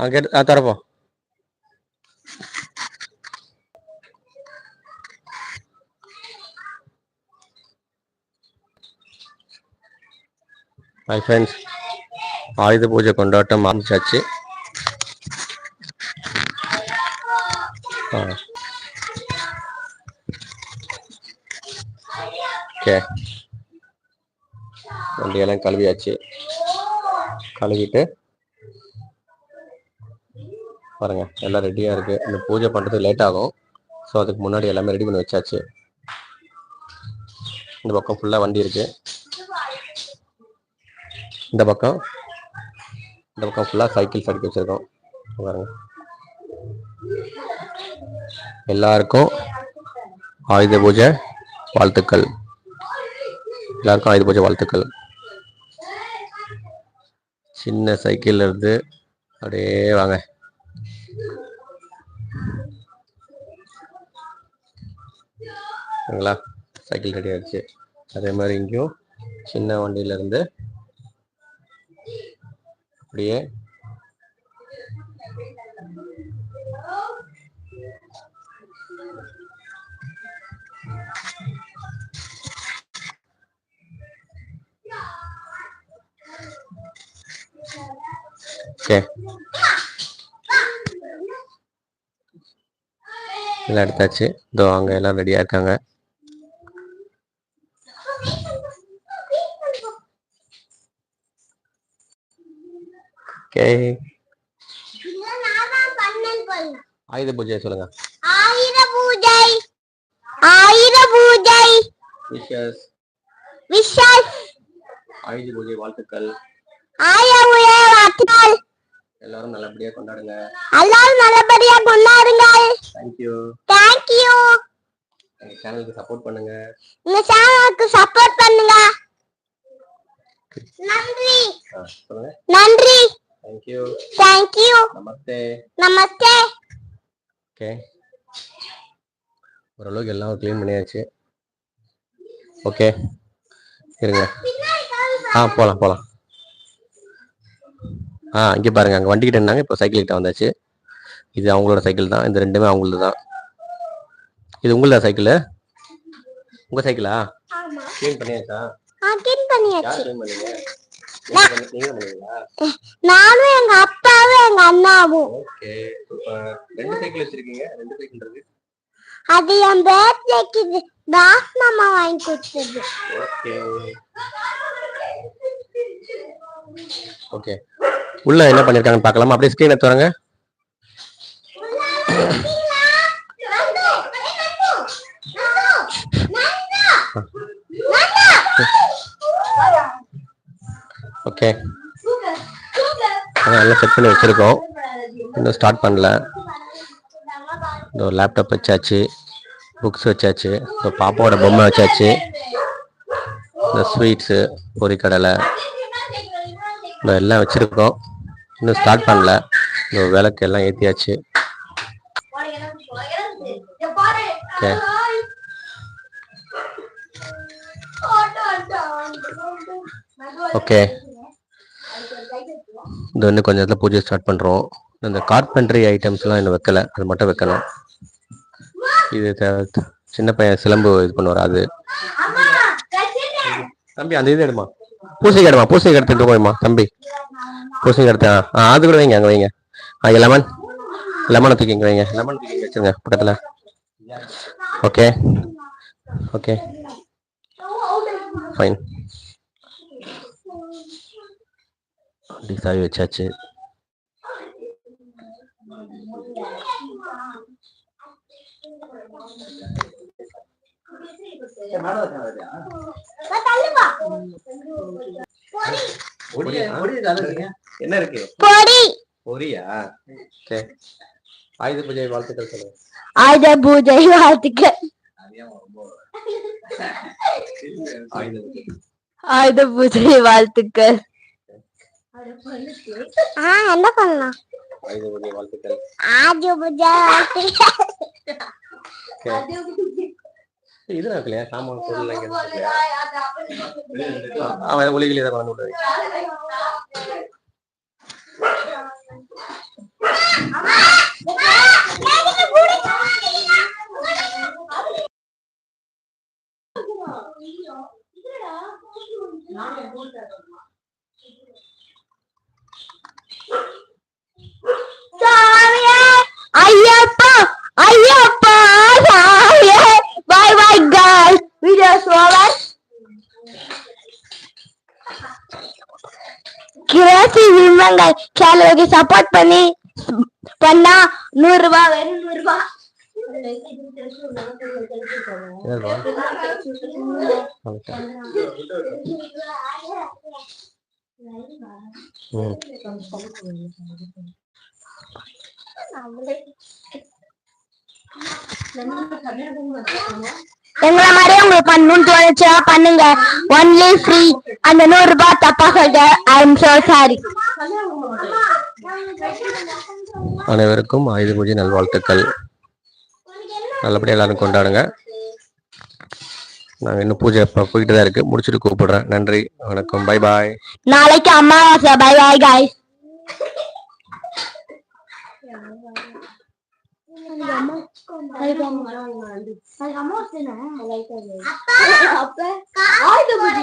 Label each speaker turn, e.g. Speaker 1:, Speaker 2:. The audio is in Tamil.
Speaker 1: அங்கே திறப்போம் ஹாய் ஃப்ரெண்ட்ஸ் ஆயுத பூஜை கொண்டாட்டம் ஆரம்பிச்சாச்சு. ஆ. ஓகே. வண்டியெல்லாம் கழுவியாச்சு. கழுவிட்டு பாருங்க எல்லாம் ரெடியாக இருக்கு. இந்த பூஜை பண்ணுறது லேட் ஆகும். ஸோ அதுக்கு முன்னாடி எல்லாமே ரெடி பண்ணி வச்சாச்சு. இந்த பக்கம் ஃபுல்லாக வண்டி இருக்கு. இந்த பக்கம் இந்த பக்கம் ஃபுல்லாக சைக்கிள்ஸ் அடுக்கி வச்சிருக்கோம். பாருங்க. எல்லாருக்கும் ஆயுத பூஜை வாழ்த்துக்கள். எல்லாருக்கும் ஆயுத பூஜை வாழ்த்துக்கள். சின்ன சைக்கிள்ல இருந்து அப்படியே வாங்க. சரிங்களா சைக்கிள் ரெடி ஆயிடுச்சு. அதே மாதிரி இங்கேயும் சின்ன வண்டியில இருந்து அப்படியே ஓகே எல்லாம் எடுத்தாச்சு. இதோ அங்க எல்லாம் ரெடியா இருக்காங்க. ஓகே ஆயுத பூஜை சொல்லுங்க.
Speaker 2: ஆயுத பூஜை. ஆயுத பூஜை.
Speaker 1: விஷஸ்
Speaker 2: விஷஸ்
Speaker 1: ஆயுத பூஜை வாழ்த்துக்கள்.
Speaker 2: ஆயுத பூஜை வாழ்த்துக்கள்.
Speaker 1: எல்லாரும் நல்லபடியா கொண்டாடுங்க.
Speaker 2: எல்லாரும் நல்லபடியா கொண்டாடுங்கள்.
Speaker 1: தேங்க்யூ
Speaker 2: தேங்க்யூ
Speaker 1: எங்க சேனலுக்கு சப்போர்ட் பண்ணுங்க.
Speaker 2: இந்த சேனலுக்கு சப்போர்ட் பண்ணுங்க. நன்றி.
Speaker 1: சொல்லுங்க.
Speaker 2: நன்றி.
Speaker 1: Thank you
Speaker 2: thank you
Speaker 1: namaste
Speaker 2: namaste
Speaker 1: okay ஓரளவுக்கு எல்லாம் க்ளீன் பண்ணியாச்சு. ஓகே இருங்க. ஆ போகலாம் போகலாம் ஆ இங்கே பாருங்க. அங்கே வண்டிக்கிட்ட இருந்தாங்க இப்போ சைக்கிள் கிட்ட வந்தாச்சு. இது அவங்களோட சைக்கிள் தான். இந்த ரெண்டுமே அவங்களது தான் இது உங்களதா சைக்கிள் உங்கள் சைக்கிளா க்ளீன் பண்ணியாச்சா?
Speaker 2: பண்ணியாச்சு.
Speaker 1: க்ளீன் பண்ணீங்க? நீங்க பண்ணி- நீங்க பண்ணீங்களா?
Speaker 2: நானும் எங்க அப்பாவும் எங்க அண்ணாவும்.
Speaker 1: ஓகே. ரெண்டு சைக்கிள் வச்சிருக்கீங்க. ரெண்டு சைக்கிள்
Speaker 2: அது என் பர்த்டேக்கு தாஸ் மாமா வாங்கி கொடுத்தது.
Speaker 1: ஓகே. ஓகே. உள்ள என்ன பண்ணிருக்காங்கன்னு பார்க்கலாமா? அப்படியே ஸ்கிரீனை தரங்க ஓகே அதெல்லாம் செட் பண்ணி வச்சிருக்கோம். இன்னும் ஸ்டார்ட் பண்ணல. இந்த லேப்டாப் வச்சாச்சு. புக்ஸ் வச்சாச்சு. இந்த பாப்பாவோட பொம்மை வச்சாச்சு. இந்த ஸ்வீட்ஸு பொரிக்கடலை. இந்த எல்லாம் வச்சிருக்கோம். இன்னும் ஸ்டார்ட் பண்ணல. இந்த விளக்கு எல்லாம் ஏற்றியாச்சு ஓகே. ஓகே. இந்த இன்னும் கொஞ்சம் நேரத்தில் பூஜை ஸ்டார்ட் பண்ணுறோம் இந்த கார்பென்ட்ரி ஐட்டம்ஸ்லாம் இன்னும் வைக்கல. அது மட்டும் வைக்கணும். இது சின்ன பையன் சிலம்பு இது பண்ணுவார் அது. தம்பி அந்த இது எடுமா? பூசைக்கு கடமா பூசைக்கு எடுத்துட்டு போய்மா தம்பி. பூசைக்கு எடுத்து ஆ அது கூட வைங்க அங்கே வைங்க. ஆ லெமன் லெமனை தூக்கி இங்கே வைங்க. லெமன் தூக்கி இங்க வச்சுருங்க பக்கத்தில். ஓகே ஓகே ஃபைன் அப்படி சாவி வச்சாச்சு. என்ன இருக்கு?
Speaker 2: பொடி.
Speaker 1: பொரியா ஓகே ஆயுத பூஜை வாழ்த்துக்கள் சொல்லுங்க.
Speaker 2: ஆயுத பூஜை வாழ்த்துக்கள்.
Speaker 1: ஆயுத பூஜை.
Speaker 2: ஆயுத பூஜை வாழ்த்துக்கள். ஆ என்ன பண்ணலாம்?
Speaker 1: ஆயுத பூஜை வாழ்த்துக்கள்.
Speaker 2: ஆயுத பூஜை வாழ்த்துக்கள்.
Speaker 1: ஓகே இது இல்லையா சாமான் பொருள்? அவன் ஒளிகள் இதை கிராசி விடுறது
Speaker 2: பாலுக்கு சப்போர்ட் பண்ணி பண்ணா நூறு ரூபாய் வெறும் நூறு ரூபாய்
Speaker 1: என்னதுப்பா?
Speaker 2: எங்களை மாதிரியே உங்களுக்கு பண்ணணும்னு தோணுச்சுன்னா பண்ணுங்க. ஒன்லி ஃப்ரீ அந்த நூறு ரூபாய் தப்பா சொல்லிட்டேன் ஐ எம் சோ சாரி
Speaker 1: அனைவருக்கும் ஆயுத பூஜை நல்வாழ்த்துக்கள். நல்லபடியாக எல்லாரும் கொண்டாடுங்க. நாங்கள் இன்னும் பூஜை போய்கிட்டு தான் இருக்கு. முடிச்சுட்டு கூப்பிடுறேன். நன்றி. வணக்கம். பை பாய்
Speaker 2: நாளைக்கு அமாவாசை. By by guys